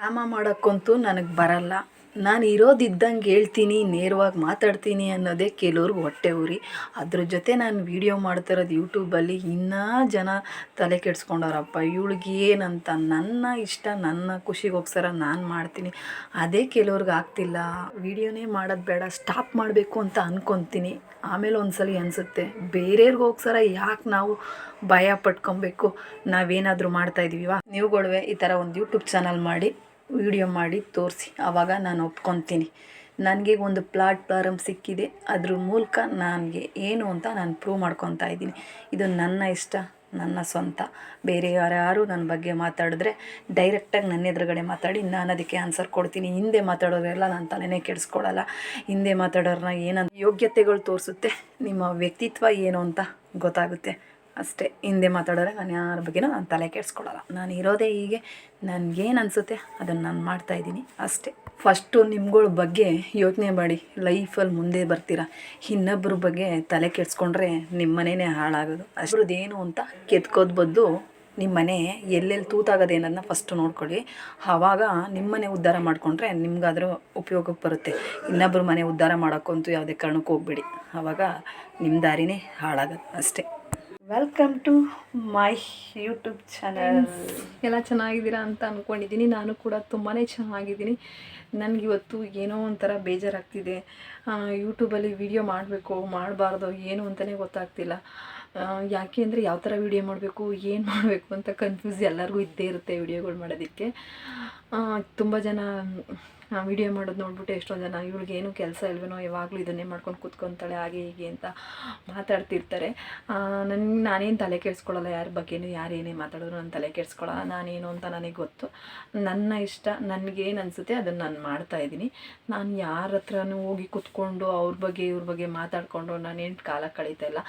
Drama ಮಾಡೋಕ್ಕಂತೂ ನನಗೆ ಬರಲ್ಲ. ನಾನು ಇರೋದಿದ್ದಂಗೆ ಹೇಳ್ತೀನಿ, ನೇರವಾಗಿ ಮಾತಾಡ್ತೀನಿ ಅನ್ನೋದೇ ಕೆಲವ್ರಿಗೆ ಹೊಟ್ಟೆ ಉರಿ. ಅದ್ರ ಜೊತೆ ನಾನು ವೀಡಿಯೋ ಮಾಡ್ತಿರೋದು ಯೂಟ್ಯೂಬಲ್ಲಿ ಇನ್ನೂ ಜನ ತಲೆ ಕೆಡ್ಸ್ಕೊಂಡವ್ರಪ್ಪ, ಇವಳಿಗೆ ಏನಂತ ನನ್ನ ಇಷ್ಟ, ನನ್ನ ಖುಷಿಗೋಸ್ಕರ ನಾನು ಮಾಡ್ತೀನಿ. ಅದೇ ಕೆಲವ್ರಿಗೆ ಆಗ್ತಿಲ್ಲ. ವೀಡಿಯೋನೇ ಮಾಡೋದು ಬೇಡ, ಸ್ಟಾಪ್ ಮಾಡಬೇಕು ಅಂತ ಅಂದ್ಕೊತೀನಿ ಆಮೇಲೆ ಒಂದ್ಸಲಿ ಅನಿಸುತ್ತೆ, ಬೇರೆಯವ್ರಿಗೋಸ್ಕರ ಯಾಕೆ ನಾವು ಭಯ ಪಟ್ಕೊಬೇಕು? ನಾವೇನಾದರೂ ಮಾಡ್ತಾಯಿದ್ದೀವ ನೀವುಗಳುವೆ ಈ ಥರ ಒಂದು ಯೂಟ್ಯೂಬ್ ಚಾನಲ್ ಮಾಡಿ. ವಿಡಿಯೋ ಮಾಡಿ ತೋರಿಸಿ ಆವಾಗ ನಾನು ಒಪ್ಕೊತೀನಿ. ನನಗೆ ಒಂದು ಪ್ಲಾಟ್ಫಾರಮ್ ಸಿಕ್ಕಿದೆ. ಅದ್ರ ಮೂಲಕ ನನಗೆ ಏನು ಅಂತ ನಾನು ಪ್ರೂವ್ ಮಾಡ್ಕೊತಾ ಇದ್ದೀನಿ. ಇದು ನನ್ನ ಇಷ್ಟ, ನನ್ನ ಸ್ವಂತ. ಬೇರೆ ಯಾರ್ಯಾರು ನನ್ನ ಬಗ್ಗೆ ಮಾತಾಡಿದ್ರೆ ಡೈರೆಕ್ಟಾಗಿ ನನ್ನ ಎದುರುಗಡೆ ಮಾತಾಡಿ, ನಾನು ಅದಕ್ಕೆ ಆನ್ಸರ್ ಕೊಡ್ತೀನಿ. ಹಿಂದೆ ಮಾತಾಡೋರೆಲ್ಲ ನಾನು ತಲೆನೇ ಕೆಡಿಸ್ಕೊಳ್ಳಲ್ಲ ಹಿಂದೆ ಮಾತಾಡೋರನ್ನ ಏನಂತ ಯೋಗ್ಯತೆಗಳು ತೋರಿಸುತ್ತೆ, ನಿಮ್ಮ ವ್ಯಕ್ತಿತ್ವ ಏನು ಅಂತ ಗೊತ್ತಾಗುತ್ತೆ. ಅಷ್ಟೇ. ಹಿಂದೆ ಮಾತಾಡೋರೆ ನಾನು ಯಾರ ಬಗ್ಗೆನೂ ನಾನು ತಲೆ ಕೆಡಿಸ್ಕೊಳ್ಳಲ್ಲ ನಾನು ಇರೋದೇ ಹೀಗೆ. ನನಗೇನು ಅನಿಸುತ್ತೆ ಅದನ್ನು ನಾನು ಮಾಡ್ತಾಯಿದ್ದೀನಿ ಅಷ್ಟೇ. ಫಸ್ಟು ನಿಮ್ಗಳ ಬಗ್ಗೆ ಯೋಚನೆ ಮಾಡಿ. ಲೈಫಲ್ಲಿ ಮುಂದೆ ಬರ್ತೀರಾ? ಇನ್ನೊಬ್ಬರ ಬಗ್ಗೆ ತಲೆ ಕೆಡಿಸ್ಕೊಂಡ್ರೆ ನಿಮ್ಮ ಹಾಳಾಗೋದು. ಅಷ್ಟ್ರದ್ದೇನು ಅಂತ ಕೆತ್ಕೋದ್ ಬದ್ದು ನಿಮ್ಮ ಮನೆ ಎಲ್ಲೆಲ್ಲಿ ತೂತಾಗೋದು ಏನನ್ನ ಫಸ್ಟು ನೋಡ್ಕೊಳ್ಳಿ. ಆವಾಗ ನಿಮ್ಮ ಮನೆ ಉದ್ಧಾರ ಮಾಡಿಕೊಂಡ್ರೆ ನಿಮ್ಗಾದರೂ ಉಪಯೋಗಕ್ಕೆ ಬರುತ್ತೆ. ಇನ್ನೊಬ್ಬರು ಮನೆ ಉದ್ಧಾರ ಮಾಡೋಕ್ಕಂತೂ ಯಾವುದೇ ಕಾರಣಕ್ಕೂ ಹೋಗ್ಬೇಡಿ. ಆವಾಗ ನಿಮ್ಮ ದಾರಿನೇ ಹಾಳಾಗೋದು ಅಷ್ಟೇ. Welcome to my YouTube channel ಎಲ್ಲ ಚೆನ್ನಾಗಿದ್ದೀರಾ ಅಂತ ಅಂದ್ಕೊಂಡಿದ್ದೀನಿ ನಾನು ಕೂಡ ತುಂಬಾ ಚೆನ್ನಾಗಿದ್ದೀನಿ. ನನಗಿವತ್ತು ಏನೋ ಒಂಥರ ಬೇಜಾರಾಗ್ತಿದೆ. ಯೂಟ್ಯೂಬಲ್ಲಿ ವೀಡಿಯೋ ಮಾಡಬೇಕು, ಮಾಡಬಾರ್ದು, ಏನು ಅಂತಲೇ ಗೊತ್ತಾಗ್ತಿಲ್ಲ. ಯಾಕೆ ಅಂದರೆ ಯಾವ ಥರ ವಿಡಿಯೋ ಮಾಡಬೇಕು, ಏನು ಮಾಡಬೇಕು ಅಂತ ಕನ್ಫ್ಯೂಸ್ ಎಲ್ಲರಿಗೂ ಇದ್ದೇ ಇರುತ್ತೆ ವಿಡಿಯೋಗಳು ಮಾಡೋದಕ್ಕೆ. ತುಂಬ ಜನ ವಿಡಿಯೋ ಮಾಡೋದು ನೋಡ್ಬಿಟ್ಟು ಎಷ್ಟೊಂದು ಜನ ಇವ್ಳಿಗೆ ಏನು ಕೆಲಸ ಇಲ್ವೇನೋ ಯಾವಾಗಲೂ ಇದನ್ನೇ ಮಾಡ್ಕೊಂಡು ಕೂತ್ಕೊಂತಾಳೆ, ಹಾಗೆ ಹೀಗೆ ಅಂತ ಮಾತಾಡ್ತಿರ್ತಾರೆ. ನನ್ನ ನಾನೇನು ತಲೆ ಕೆಡಿಸ್ಕೊಳ್ಳಲ್ಲ ಯಾರ ಬಗ್ಗೆನೂ, ಯಾರು ಏನೇ ಮಾತಾಡಿದ್ರು ನಾನು ತಲೆ ಕೆಡಿಸ್ಕೊಳ್ಳಲ್ಲ ನಾನೇನು ಅಂತ ನನಗೆ ಗೊತ್ತು. ನನ್ನ ಇಷ್ಟ ನನಗೇನು ಅನಿಸುತ್ತೆ ಅದನ್ನು ನಾನು ಮಾಡ್ತಾ ಇದ್ದೀನಿ. ನಾನು ಯಾರ ಹತ್ರನೂ ಹೋಗಿ ಕುತ್ಕೊಂಡು ಅವ್ರ ಬಗ್ಗೆ, ಇವ್ರ ಬಗ್ಗೆ ಮಾತಾಡಿಕೊಂಡು ನಾನೇನು ಕಾಲ ಕಳೀತಾ ಇಲ್ಲ.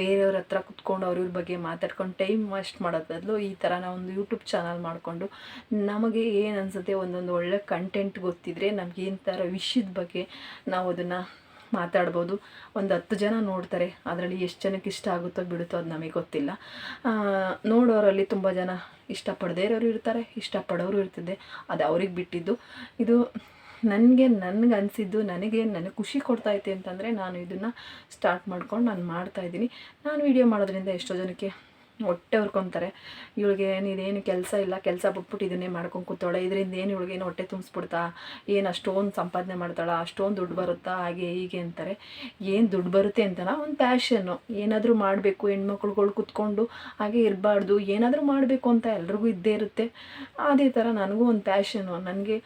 ಬೇರೆಯವ್ರ ಹತ್ರ ಕುತ್ಕೊಂಡು ಅವ್ರ ಇವ್ರ ಬಗ್ಗೆ ಮಾತಾಡ್ಕೊಂಡು ಟೈಮ್ ವೇಸ್ಟ್ ಮಾಡೋದು ಬದಲು ಈ ಥರ ಒಂದು ಯೂಟ್ಯೂಬ್ ಚಾನಲ್ ಮಾಡಿಕೊಂಡು ನಮಗೆ ಏನು ಅನಿಸುತ್ತೆ ಒಂದೊಂದು ಒಳ್ಳೆ ಕಂಟೆಂಟ್ ಗೊತ್ತಿದ್ರೆ ನಮ್ಗೆ ಏನು ಥರ ವಿಷಯದ ಬಗ್ಗೆ ನಾವು ಅದನ್ನು ಮಾತಾಡ್ಬೋದು. ಒಂದು ಹತ್ತು ಜನ ನೋಡ್ತಾರೆ, ಅದರಲ್ಲಿ ಎಷ್ಟು ಜನಕ್ಕೆ ಇಷ್ಟ ಆಗುತ್ತೋ ಬಿಡುತ್ತೋ ಅದು ನಮಗೆ ಗೊತ್ತಿಲ್ಲ. ನೋಡೋರಲ್ಲಿ ತುಂಬ ಜನ ಇಷ್ಟಪಡದೇ ಇರೋರು ಇರ್ತಾರೆ, ಇಷ್ಟಪಡೋರು ಇರ್ತಿದ್ದೆ, ಅದು ಅವ್ರಿಗೆ ಬಿಟ್ಟಿದ್ದು. ಇದು ನನಗೆ ನನಗೆ ಅನಿಸಿದ್ದು, ನನಗೆ ನನಗೆ ಖುಷಿ ಕೊಡ್ತೈತೆ ಅಂತಂದರೆ ನಾನು ಇದನ್ನು ಸ್ಟಾರ್ಟ್ ಮಾಡ್ಕೊಂಡು ನಾನು ಮಾಡ್ತಾಯಿದ್ದೀನಿ ನಾನು ವೀಡಿಯೋ ಮಾಡೋದ್ರಿಂದ ಎಷ್ಟೋ ಜನಕ್ಕೆ ಹೊಟ್ಟೆ ಹುರ್ಕೊತಾರೆ ಇವಳಿಗೆ ನೀನೇನು ಕೆಲಸ ಇಲ್ಲ, ಕೆಲಸ ಬಿಟ್ಬಿಟ್ಟು ಇದನ್ನೇ ಮಾಡ್ಕೊಂಡು ಕೂತಾಳೆ ಇದರಿಂದ ಏನು ಇವಳಿಗೇನು ಹೊಟ್ಟೆ ತುಂಬಿಸ್ಬಿಡ್ತಾ? ಏನು ಅಷ್ಟೊಂದು ಸಂಪಾದನೆ ಮಾಡ್ತಾಳ? ಅಷ್ಟೊಂದು ದುಡ್ಡು ಬರುತ್ತಾ? ಹಾಗೆ ಹೀಗೆ ಅಂತಾರೆ. ಏನು ದುಡ್ಡು ಬರುತ್ತೆ ಅಂತನ? ಒಂದು ಪ್ಯಾಷನ್ನು ಏನಾದರೂ ಮಾಡಬೇಕು, ಹೆಣ್ಮಕ್ಳುಗಳು ಕುತ್ಕೊಂಡು ಹಾಗೆ ಇರಬಾರ್ದು. ಏನಾದರೂ ಮಾಡಬೇಕು ಅಂತ ಎಲ್ರಿಗೂ ಇದ್ದೇ ಇರುತ್ತೆ. ಅದೇ ಥರ ನನಗೂ ಒಂದು ಪ್ಯಾಷನ್ನು ನನಗೆ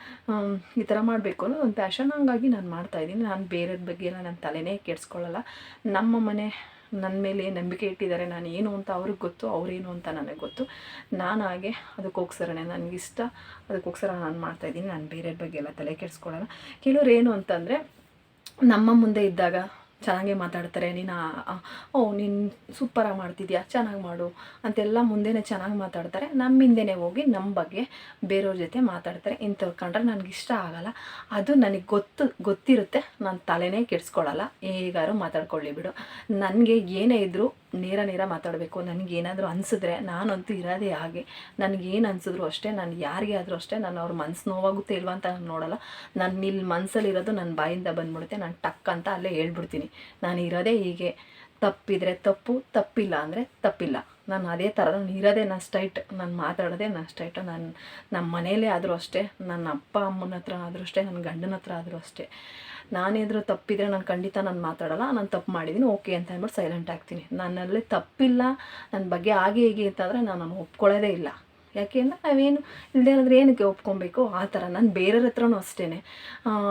ಈ ಥರ ಮಾಡಬೇಕು ಅನ್ನೋದು ಒಂದು ಪ್ಯಾಷನ್ ಹಂಗಾಗಿ ನಾನು ಮಾಡ್ತಾಯಿದ್ದೀನಿ ನಾನು ಬೇರೆಯವ್ರ ಬಗ್ಗೆ ಎಲ್ಲ ನನ್ನ ತಲೆನೇ ಕೆಡಿಸ್ಕೊಳ್ಳಲ್ಲ ನಮ್ಮ ಮನೆ ನನ್ನ ಮೇಲೆ ನಂಬಿಕೆ ಇಟ್ಟಿದ್ದಾರೆ, ನಾನು ಏನು ಅಂತ ಅವ್ರಿಗೆ ಗೊತ್ತು ಅವರೇನು ಅಂತ ನನಗೆ ಗೊತ್ತು. ನಾನು ಹಾಗೆ ಅದಕ್ಕೋಸ್ಕರನೇ ನನಗಿಷ್ಟ ಅದಕ್ಕೋಸ್ಕರ ನಾನು ಮಾಡ್ತಾಯಿದ್ದೀನಿ ನಾನು ಬೇರೆಯವ್ರ ಬಗ್ಗೆ ಎಲ್ಲ ತಲೆ ಕೆಡಿಸ್ಕೊಳ್ಳೋಲ್ಲ ಕೆಲವ್ರು ಏನು ಅಂತಂದರೆ, ನಮ್ಮ ಮುಂದೆ ಇದ್ದಾಗ ಚೆನ್ನಾಗೇ ಮಾತಾಡ್ತಾರೆ, ನೀನು ಓ, ನೀನು ಸೂಪರಾಗಿ ಮಾಡ್ತಿದ್ಯಾ, ಚೆನ್ನಾಗಿ ಮಾಡು ಅಂತೆಲ್ಲ ಮುಂದೆನೇ ಚೆನ್ನಾಗಿ ಮಾತಾಡ್ತಾರೆ. ನಮ್ಮ ಹಿಂದೆನೇ ಹೋಗಿ ನಮ್ಮ ಬಗ್ಗೆ ಬೇರೆಯವ್ರ ಜೊತೆ ಮಾತಾಡ್ತಾರೆ. ಇಂಥವ್ರು ಕಂಡ್ರೆ ನನಗೆ ಇಷ್ಟ ಆಗಲ್ಲ. ಅದು ನನಗೆ ಗೊತ್ತು, ಗೊತ್ತಿರುತ್ತೆ. ನಾನು ತಲೆನೇ ಕೆಡಿಸ್ಕೊಳ್ಳಲ್ಲ ಹೇಗಾರು ಮಾತಾಡ್ಕೊಳ್ಳಿ ಬಿಡು. ನನಗೆ ಏನೇ ಇದ್ದರೂ ನೇರ ನೇರ ಮಾತಾಡಬೇಕು. ನನಗೇನಾದರೂ ಅನಿಸಿದ್ರೆ ನಾನಂತೂ ಇರೋದೇ ಹಾಗೆ. ನನಗೇನು ಅನಿಸಿದ್ರು ಅಷ್ಟೇ, ನಾನು ಯಾರಿಗೆ ಆದರೂ ಅಷ್ಟೇ ನಾನು ಅವ್ರ ಮನ್ಸು ನೋವಾಗುತ್ತೆ ಇಲ್ವಾ ಅಂತ ನೋಡಲ್ಲ. ನನ್ನ ಇಲ್ಲಿ ಮನಸ್ಸಲ್ಲಿರೋದು ನನ್ನ ಬಾಯಿಂದ ಬಂದ್ಬಿಡುತ್ತೆ, ನಾನು ಟಕ್ ಅಂತ ಅಲ್ಲೇ ಹೇಳ್ಬಿಡ್ತೀನಿ. ನಾನು ಇರೋದೇ ಹೀಗೆ. ತಪ್ಪಿದರೆ ತಪ್ಪು, ತಪ್ಪಿಲ್ಲ ಅಂದರೆ ತಪ್ಪಿಲ್ಲ. ನಾನು ಅದೇ ಥರ ನಾನು ಇರೋದೇ ನಾನು ಸ್ಟ್ರೈಟ್ ನಾನು ಮಾತಾಡೋದೇ ಸ್ಟ್ರೈಟು ನಾನು ನಮ್ಮ ಮನೇಲೇ ಆದರೂ ಅಷ್ಟೇ ನನ್ನ ಅಪ್ಪ ಅಮ್ಮನ ಹತ್ರ ಆದರೂ ಅಷ್ಟೇ ನನ್ನ ಗಂಡನ ಹತ್ರ ಆದರೂ ಅಷ್ಟೇ. ನಾನೇನಾದರೂ ತಪ್ಪಿದರೆ ನಾನು ಖಂಡಿತ ನಾನು ಮಾತಾಡಲ್ಲ, ನಾನು ತಪ್ಪು ಮಾಡಿದ್ದೀನಿ ಓಕೆ ಅಂತ ಅಂದ್ಬಿಟ್ಟು ಸೈಲೆಂಟ್ ಆಗ್ತೀನಿ. ನನ್ನಲ್ಲಿ ತಪ್ಪಿಲ್ಲ ನನ್ನ ಬಗ್ಗೆ ಹಾಗೆ ಹೀಗೆ ಅಂತಂದರೆ ನಾನು ನಾನು ಒಪ್ಕೊಳ್ಳೋದೇ ಇಲ್ಲ. ಯಾಕೆ ಅಂದರೆ ನಾವೇನು ಇಲ್ಲದೆ ಅಂದರೆ ಏನಕ್ಕೆ ಒಪ್ಕೊಬೇಕು? ಆ ಥರ ನಾನು ಬೇರೆಯವ್ರ ಹತ್ರನೂ ಅಷ್ಟೇ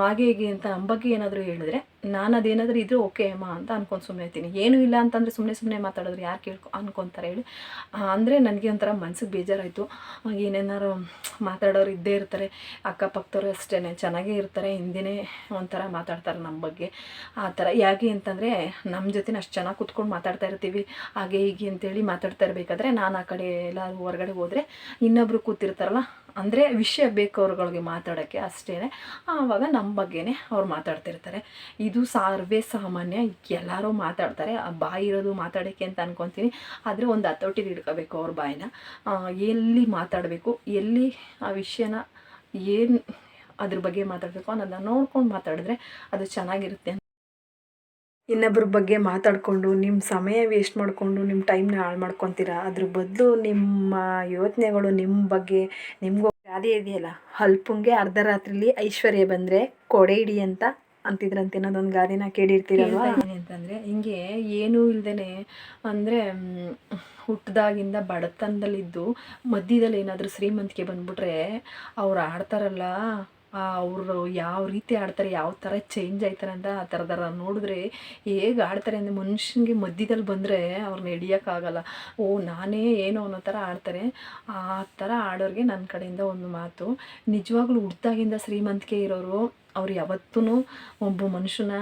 ಹಾಗೆ ಹೀಗೆ ಅಂತ ನಮ್ಮ ಬಗ್ಗೆ ಏನಾದರೂ ಹೇಳಿದ್ರೆ ನಾನು ಅದೇನಾದರೂ ಇದ್ದರೆ ಓಕೆ ಅಮ್ಮ ಅಂತ ಅನ್ಕೊಂಡು ಸುಮ್ಮನೆ ಇರ್ತೀನಿ. ಏನೂ ಇಲ್ಲ ಅಂತಂದರೆ ಸುಮ್ಮನೆ ಸುಮ್ಮನೆ ಮಾತಾಡಿದ್ರೆ ಯಾರು ಕೇಳ್ಕೊ, ಅನ್ಕೊತಾರೆ ಹೇಳಿ. ಅಂದರೆ ನನಗೆ ಒಂಥರ ಮನ್ಸಿಗೆ ಬೇಜಾರಾಯಿತು. ಏನೇನಾರು ಮಾತಾಡೋರು ಇದ್ದೇ ಇರ್ತಾರೆ. ಅಕ್ಕಪಕ್ಕದವ್ರು ಅಷ್ಟೇ ಚೆನ್ನಾಗೇ ಇರ್ತಾರೆ, ಹಿಂದಿನೇ ಒಂಥರ ಮಾತಾಡ್ತಾರೆ ನಮ್ಮ ಬಗ್ಗೆ. ಆ ಥರ. ಯಾಕೆ ಅಂತಂದರೆ ನಮ್ಮ ಜೊತೆ ಅಷ್ಟು ಚೆನ್ನಾಗಿ ಕುತ್ಕೊಂಡು ಮಾತಾಡ್ತಾ ಇರ್ತೀವಿ. ಹಾಗೆ ಹೀಗೆ ಅಂತೇಳಿ ಮಾತಾಡ್ತಾ ಇರಬೇಕಾದ್ರೆ ನಾನು ಆ ಕಡೆ ಎಲ್ಲರೂ ಹೊರಗಡೆ ಹೋದರೆ ಇನ್ನೊಬ್ರು ಕೂತಿರ್ತಾರಲ್ಲ ಅಂದರೆ ವಿಷಯ ಬೇಕು ಅವ್ರುಗಳಿಗೆ ಮಾತಾಡೋಕ್ಕೆ ಅಷ್ಟೇ ಆವಾಗ ನಮ್ಮ ಬಗ್ಗೆನೇ ಅವ್ರು ಮಾತಾಡ್ತಿರ್ತಾರೆ. ಇದು ಸರ್ವೇ ಸಾಮಾನ್ಯ, ಎಲ್ಲರೂ ಮಾತಾಡ್ತಾರೆ. ಬಾಯಿ ಇರೋದು ಮಾತಾಡೋಕ್ಕೆ ಅಂತ ಅನ್ಕೊತೀನಿ. ಆದರೆ ಒಂದು ಹತೋಟಿಗೆ ಇಟ್ಕೋಬೇಕು ಅವ್ರ ಬಾಯಿನ. ಎಲ್ಲಿ ಮಾತಾಡಬೇಕು, ಎಲ್ಲಿ ಆ ವಿಷಯನ ಏನು ಅದ್ರ ಬಗ್ಗೆ ಮಾತಾಡಬೇಕು ಅನ್ನೋದನ್ನ ನೋಡ್ಕೊಂಡು ಮಾತಾಡಿದ್ರೆ ಅದು ಚೆನ್ನಾಗಿರುತ್ತೆ ಇನ್ನೊಬ್ರ ಬಗ್ಗೆ ಮಾತಾಡಿಕೊಂಡು ನಿಮ್ಮ ಸಮಯ ವೇಸ್ಟ್ ಮಾಡಿಕೊಂಡು ನಿಮ್ಮ ಟೈಮ್ನ ಹಾಳು ಮಾಡ್ಕೊತೀರಾ? ಅದ್ರ ಬದಲು ನಿಮ್ಮ ಯೋಚನೆಗಳು ನಿಮ್ಮ ಬಗ್ಗೆ, ನಿಮಗೂ ಗಾದೆ ಇದೆಯಲ್ಲ, ಹಲ್ಪುಂಗೆ ಅರ್ಧ ರಾತ್ರಿಲಿ ಐಶ್ವರ್ಯ ಬಂದರೆ ಕೊಡೆ ಹಿಡಿ ಅಂತ ಅಂತಿದ್ರಂತೆ. ಅನ್ನೋದೊಂದು ಗಾದೆನ ಕೇಳಿರ್ತೀರಲ್ವ? ಅಂತಂದರೆ, ಹಿಂಗೆ ಏನೂ ಇಲ್ದೇ ಅಂದರೆ ಹುಟ್ಟಿದಾಗಿಂದ ಬಡತನದಲ್ಲಿದ್ದು ಮಧ್ಯದಲ್ಲಿ ಏನಾದರೂ ಶ್ರೀಮಂತಿಕೆ ಬಂದ್ಬಿಟ್ರೆ ಅವ್ರು ಆಡ್ತಾರಲ್ಲ ಅವರು ಯಾವ ರೀತಿ ಆಡ್ತಾರೆ, ಯಾವ ಥರ ಚೇಂಜ್ ಆಯ್ತಾರೆ ಅಂತ ಆ ಥರದಾರ ನೋಡಿದ್ರೆ ಹೇಗೆ ಆಡ್ತಾರೆ ಅಂದರೆ ಮನುಷ್ಯನಿಗೆ ಮಧ್ಯದಲ್ಲಿ ಬಂದರೆ ಅವ್ರನ್ನ ಹಿಡಿಯೋಕ್ಕಾಗಲ್ಲ ಓ, ನಾನೇ ಏನೋ ಅನ್ನೋ ಥರ ಆಡ್ತಾರೆ. ಆ ಥರ ಆಡೋರಿಗೆ ನನ್ನ ಕಡೆಯಿಂದ ಒಂದು ಮಾತು. ನಿಜವಾಗ್ಲೂ ಹುಟ್ದಾಗಿಂದ ಶ್ರೀಮಂತಿಕೆ ಇರೋರು, ಅವ್ರು ಯಾವತ್ತೂ ಒಬ್ಬ ಮನುಷ್ಯನ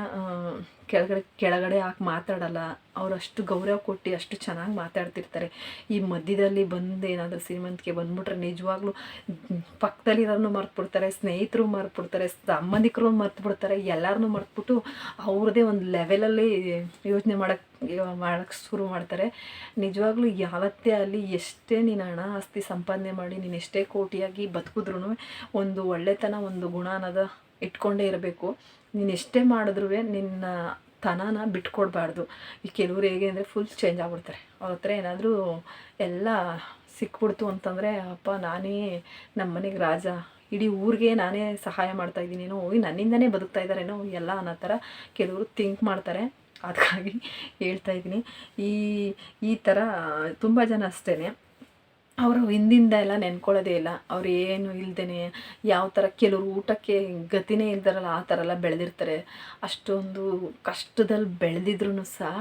ಕೆಳಗಡೆ ಕೆಳಗಡೆ ಹಾಕಿ ಮಾತಾಡಲ್ಲ. ಅವ್ರು ಅಷ್ಟು ಗೌರವ ಕೊಟ್ಟು ಅಷ್ಟು ಚೆನ್ನಾಗಿ ಮಾತಾಡ್ತಿರ್ತಾರೆ. ಈ ಮಧ್ಯದಲ್ಲಿ ಬಂದು ಏನಾದರೂ ಶ್ರೀಮಂತಿಕೆ ಬಂದ್ಬಿಟ್ರೆ ನಿಜವಾಗ್ಲೂ ಪಕ್ಕದಲ್ಲಿರೋನು ಮರ್ತ್ಬಿಡ್ತಾರೆ, ಸ್ನೇಹಿತರು ಮರ್ತ್ಬಿಡ್ತಾರೆ, ಸಂಬಂಧಿಕರು ಮರ್ತ್ಬಿಡ್ತಾರೆ ಎಲ್ಲರನ್ನೂ ಮರ್ತ್ಬಿಟ್ಟು ಅವ್ರದ್ದೇ ಒಂದು ಲೆವೆಲಲ್ಲಿ ಯೋಚನೆ ಮಾಡೋಕ್ಕೆ ಮಾಡೋಕ್ಕೆ ಶುರು ಮಾಡ್ತಾರೆ. ನಿಜವಾಗ್ಲೂ ಯಾವತ್ತೇ ಅಲ್ಲಿ ಎಷ್ಟೇ ನೀನು ಹಣ, ಆಸ್ತಿ ಸಂಪಾದನೆ ಮಾಡಿ ನೀನು ಎಷ್ಟೇ ಕೋಟಿಯಾಗಿ ಬದುಕಿದ್ರೂ ಒಂದು ಒಳ್ಳೆತನ, ಒಂದು ಗುಣ ಅನ್ನೋದು ಇಟ್ಕೊಂಡೇ ಇರಬೇಕು. ನೀನು ಎಷ್ಟೇ ಮಾಡಿದ್ರೂ ನಿನ್ನ ತನನ ಬಿಟ್ಕೊಡ್ಬಾರ್ದು. ಈ ಕೆಲವ್ರು ಹೇಗೆ ಅಂದರೆ ಫುಲ್ ಚೇಂಜ್ ಆಗ್ಬಿಡ್ತಾರೆ. ಅವ್ರ ಹತ್ರ ಏನಾದರೂ ಎಲ್ಲ ಸಿಕ್ಬಿಡ್ತು ಅಂತಂದರೆ, ಅಪ್ಪ, ನಾನೇ ನಮ್ಮ ಮನೆಗೆ ರಾಜ. ಇಡೀ ಊರಿಗೆ ನಾನೇ ಸಹಾಯ ಮಾಡ್ತಾ ಇದ್ದೀನೇನೋ ಹೋಗಿ ನನ್ನಿಂದನೇ ಬದುಕ್ತಾ ಇದ್ದಾರೇನೋ ಎಲ್ಲ ಅನ್ನೋ ಥರ ಕೆಲವರು ಥಿಂಕ್ ಮಾಡ್ತಾರೆ. ಅದಕ್ಕಾಗಿ ಹೇಳ್ತಾ ಇದ್ದೀನಿ. ಈ ಈ ಥರ ತುಂಬ ಜನ ಅಷ್ಟೇ ಅವರು ಹಿಂದಿಂದ ಎಲ್ಲ ನೆನ್ಕೊಳ್ಳೋದೇ ಇಲ್ಲ. ಅವ್ರು ಏನು ಇಲ್ದೇ ಯಾವ ಥರ ಕೆಲವರು ಊಟಕ್ಕೆ ಗತಿನೇ ಇಲ್ದಾರಲ್ಲ, ಆ ಥರ ಎಲ್ಲ ಬೆಳೆದಿರ್ತಾರೆ. ಅಷ್ಟೊಂದು ಕಷ್ಟದಲ್ಲಿ ಬೆಳೆದಿದ್ರು ಸಹ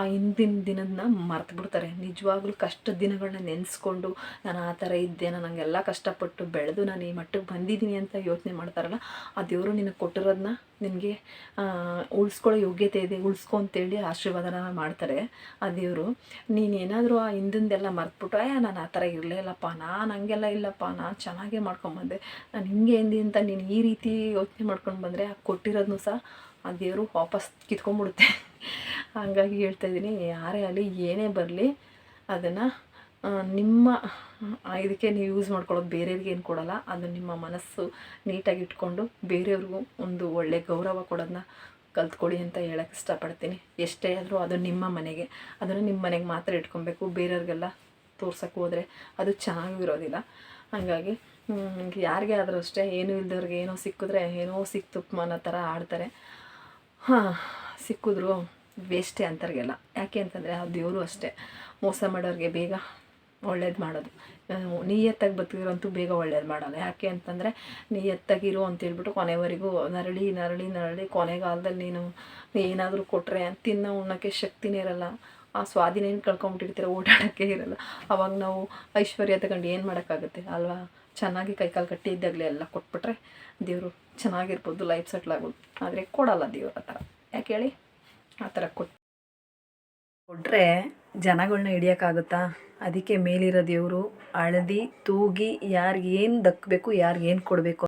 ಆ ಹಿಂದಿನ ದಿನದನ್ನ ಮರ್ತು ಬಿಡ್ತಾರೆ ನಿಜವಾಗ್ಲೂ ಕಷ್ಟದ ದಿನಗಳನ್ನ ನೆನೆಸ್ಕೊಂಡು ನಾನು ಆ ಥರ ಇದ್ದೆ, ನಾನು ಹಂಗೆಲ್ಲ ಕಷ್ಟಪಟ್ಟು ಬೆಳೆದು ನಾನು ಈ ಮಟ್ಟಕ್ಕೆ ಬಂದಿದ್ದೀನಿ ಅಂತ ಯೋಚನೆ ಮಾಡ್ತಾರಲ್ಲ, ಆ ದೇವರು ನಿನಗೆ ಕೊಟ್ಟಿರೋದನ್ನ ನಿನಗೆ ಉಳಿಸ್ಕೊಳ್ಳೋ ಯೋಗ್ಯತೆ ಇದೆ, ಉಳಿಸ್ಕೊ ಅಂತೇಳಿ ಆಶೀರ್ವಾದನ ಮಾಡ್ತಾರೆ ಆ ದೇವರು. ನೀನೇನಾದರೂ ಆ ಹಿಂದಿಂದೆಲ್ಲ ಮರ್ತ್ಬಿಟ್ಟು ಏ, ನಾನು ಆ ಥರ ಇರಲೇ ಇಲ್ಲಪ್ಪ, ನಾನು ಹಂಗೆಲ್ಲ ಇಲ್ಲಪ್ಪ, ನಾನು ಚೆನ್ನಾಗೇ ಮಾಡ್ಕೊಂಬಂದೆ ನಾನು ಹಿಂಗೆ ಹಿಂದಿ ಅಂತ ನೀನು ಈ ರೀತಿ ಯೋಚನೆ ಮಾಡ್ಕೊಂಡು ಬಂದರೆ, ಆ ಕೊಟ್ಟಿರೋದನ್ನು ಸಹ ಆ ದೇವರು ವಾಪಸ್ ಕಿತ್ಕೊಂಡ್ಬಿಡುತ್ತೆ. ಹಾಗಾಗಿ ಹೇಳ್ತಾ ಇದ್ದೀನಿ, ಯಾರೇ ಆಗಲಿ ಏನೇ ಬರಲಿ, ಅದನ್ನು ನಿಮ್ಮ ಇದಕ್ಕೆ ನೀವು ಯೂಸ್ ಮಾಡ್ಕೊಳ್ಳೋದು ಬೇರೆಯವ್ರಿಗೆ ಏನು ಕೊಡಲ್ಲ, ಅದು ನಿಮ್ಮ ಮನಸ್ಸು ನೀಟಾಗಿ ಇಟ್ಕೊಂಡು ಬೇರೆಯವ್ರಿಗೂ ಒಂದು ಒಳ್ಳೆ ಗೌರವ ಕೊಡೋದನ್ನ ಕಲ್ತ್ಕೊಳ್ಳಿ ಅಂತ ಹೇಳಕ್ಕೆ ಇಷ್ಟಪಡ್ತೀನಿ. ಎಷ್ಟೇ ಆದರೂ ಅದು ನಿಮ್ಮ ಮನೆಗೆ, ಅದನ್ನು ನಿಮ್ಮ ಮನೆಗೆ ಮಾತ್ರ ಇಟ್ಕೊಬೇಕು. ಬೇರೆಯವ್ರಿಗೆಲ್ಲ ತೋರ್ಸಕ್ಕೆ ಹೋದರೆ ಅದು ಚೆನ್ನಾಗಿರೋದಿಲ್ಲ ಹಾಗಾಗಿ ಯಾರಿಗೆ ಯಾರಿಗೇ ಆದರೂ ಅಷ್ಟೇ, ಏನೂ ಇಲ್ದವ್ರಿಗೆ ಏನೋ ಸಿಕ್ಕಿದ್ರೆ, ಏನೋ ಸಿಕ್ತು ಅನ್ನೋ ಥರ ಆಡ್ತಾರೆ. ಹಾಂ, ಸಿಕ್ಕಿದ್ರು ವೇಸ್ಟೇ ಅಂತವ್ರಿಗೆಲ್ಲ. ಯಾಕೆ ಅಂತಂದರೆ, ಆ ದೇವರು ಅಷ್ಟೇ. ಮೋಸ ಮಾಡೋರಿಗೆ ಬೇಗ ಒಳ್ಳೇದು ಮಾಡೋದು. ನೀಯತ್ತಾಗಿ ಬದುಕಿರೋಂತೂ ಬೇಗ ಒಳ್ಳೇದು ಮಾಡಲ್ಲ ಯಾಕೆ ಅಂತಂದರೆ, ನೀಯತ್ತಾಗಿರು ಅಂತೇಳ್ಬಿಟ್ಟು ಕೊನೆವರೆಗೂ ನರಳಿ ನರಳಿ ನರಳಿ ಕೊನೆಗಾಲದಲ್ಲಿ ನೀನು ಏನಾದರೂ ಕೊಟ್ಟರೆ ತಿನ್ನೋ ಉಣ್ಣೋಕ್ಕೆ ಶಕ್ತಿನೇ ಇರಲ್ಲ. ಆ ಸ್ವಾಧೀನ ಕಳ್ಕೊಂಬಿಟ್ಟಿರ್ತೀರ, ಓಡಾಡೋಕ್ಕೆ ಇರಲ್ಲ. ಅವಾಗ ನಾವು ಐಶ್ವರ್ಯ ತಗೊಂಡು ಏನು ಮಾಡೋಕ್ಕಾಗುತ್ತೆ, ಅಲ್ವಾ? ಚೆನ್ನಾಗಿ ಕೈಕಾಲು ಕಟ್ಟಿ ಇದ್ದಾಗಲೇ ಎಲ್ಲ ಕೊಟ್ಬಿಟ್ರೆ ದೇವರು ಚೆನ್ನಾಗಿರ್ಬೋದು, ಲೈಫ್ ಸೆಟ್ಲ್ ಆಗೋದು. ಆದರೆ ಕೊಡಲ್ಲ ದೇವ್ರು ಆ ಥರ. ಯಾಕೆ ಹೇಳಿ? ಆ ಥರ ಕೊಟ್ಟು ಕೊಟ್ಟರೆ ಜನಗಳನ್ನ ಹಿಡಿಯೋಕ್ಕಾಗುತ್ತಾ? ಅದಕ್ಕೆ ಮೇಲಿರೋ ದೇವರು ಅಳದಿ ತೂಗಿ ಯಾರಿಗೇನು ದಕ್ಕಬೇಕು ಯಾರಿಗೇನು ಕೊಡಬೇಕು